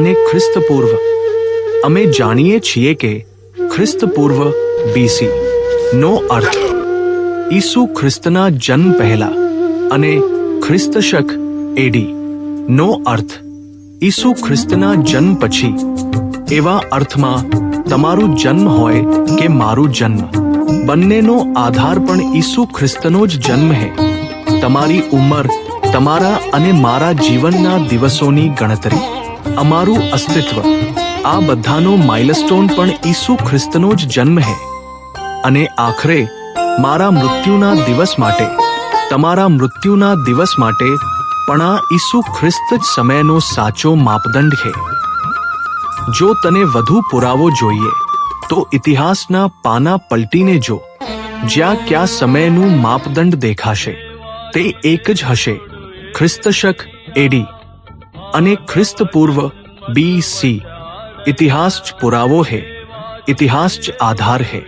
અને ખ્રિસ્તપૂર્વ. અમે જાણીએ છીએ કે ખ્રિસ્તપૂર્વ બીસી નો અર્થ, ઈસુ ખ્રિસ્તના જન્મ પહેલા અને ખ્રિસ્તશક એડી નો અર્થ, ઈસુ ખ્રિસ્તના જન્મ પછી. એવા અર્થમાં, તમારું જન્મ હોય કે મારું જન્મ. બંનેનો આધાર પણ ઈસુ ખ્રિસ્તનો જ જન્મ હે. તમારી ઉંમર તમારા અને મારા જીવનના દિવસોની ગણતરી. અમારું અસ્તિત્વ. આ બધાનો માઇલસ્ટોન પણ ઈસુ ખ્રિસ્તનો જ જન્મ હે. અને આખરે મારા મૃત્યુના દિવસ માટે, તમારા મૃત્યુના દિવસ માટે પણ આ ઈસુ ખ્રિસ્ત જ સમયનો સાચો માપદંડ છે જો તને વધુ પુરાવો જોઈએ, તો ઇતિહાસના પાના પલટીને જો, જ્યાં ક્યાં સમયનું માપદંડ દેખાશે, તે એક જ હશે. ખ્રિસ્તશક એડી. અને ખ્રિસ્ત પૂર્વ બી સી ઇતિહાસ પુરાવો હે ઇતિહાસ આધાર હે